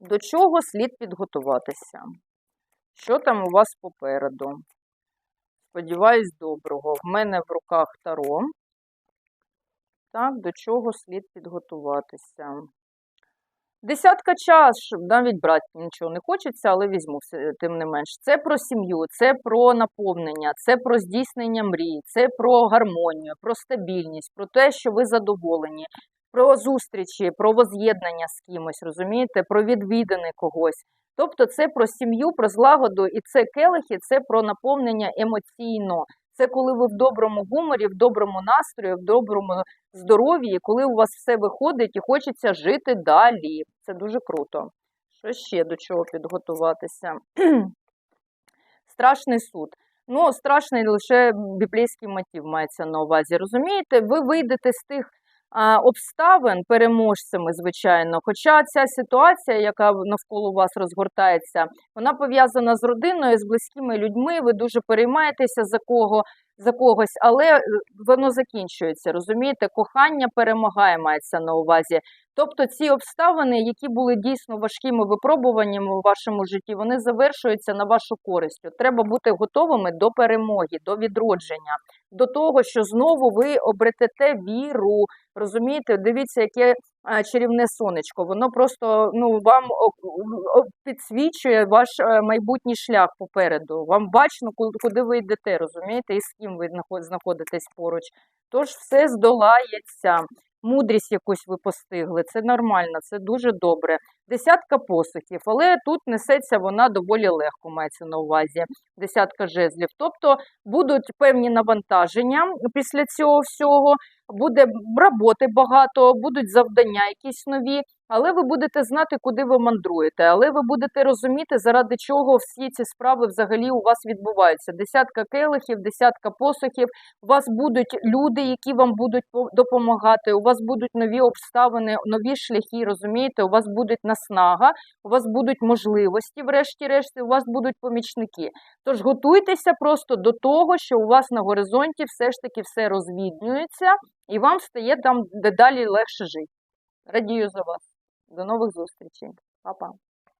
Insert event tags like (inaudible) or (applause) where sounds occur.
До чого слід підготуватися? Що там у вас попереду? Сподіваюсь, доброго. В мене в руках таро. Так, до чого слід підготуватися? Десятка чаш, навіть брати нічого не хочеться, але візьму тим не менш. Це про сім'ю, це про наповнення, це про здійснення мрій, це про гармонію, про стабільність, про те, що ви задоволені, про зустрічі, про воз'єднання з кимось, розумієте, про відвідини когось. Тобто це про сім'ю, про злагоду, і це келихи, це про наповнення емоційно. Це коли ви в доброму гуморі, в доброму настрої, в доброму здоров'ї, коли у вас все виходить і хочеться жити далі. Це дуже круто. Що ще до чого підготуватися? (clears throat) Страшний суд. Ну, страшний лише біблійський мотив мається на увазі. Розумієте, ви вийдете з тих обставин переможцями, звичайно. Хоча ця ситуація, яка навколо вас розгортається, вона пов'язана з родиною, з близькими людьми. Ви дуже переймаєтеся за кого. За когось, але е, воно закінчується. Розумієте, кохання перемагає, мається на увазі. Тобто ці обставини, які були дійсно важкими випробуваннями у вашому житті, вони завершуються на вашу користь. Треба бути готовими до перемоги, до відродження, до того, що знову ви обретете віру. Розумієте, дивіться, яке чарівне сонечко. Воно просто ну вам підсвічує ваш е, майбутній шлях попереду. Вам бачно, ку- куди ви йдете, розумієте, і з ким ви знаходитесь поруч. Тож все здолається. Мудрість якусь ви постигли, це нормально, це дуже добре. Десятка посухів, але тут несеться вона доволі легко, мається на увазі. Десятка жезлів. Тобто будуть певні навантаження після цього всього, буде роботи багато, будуть завдання якісь нові, але ви будете знати, куди ви мандруєте, але ви будете розуміти, заради чого всі ці справи взагалі у вас відбуваються. Десятка келихів, десятка посухів. У вас будуть люди, які вам будуть допомагати. У вас будуть нові обставини, нові шляхи. Розумієте, у вас буде наснага, у вас будуть можливості, врешті-решт, у вас будуть помічники. Тож готуйтеся просто до того, що у вас на горизонті все ж таки все розвіднюється, і вам стає там дедалі легше жити. Радію за вас. До нових зустрічей. Па-па.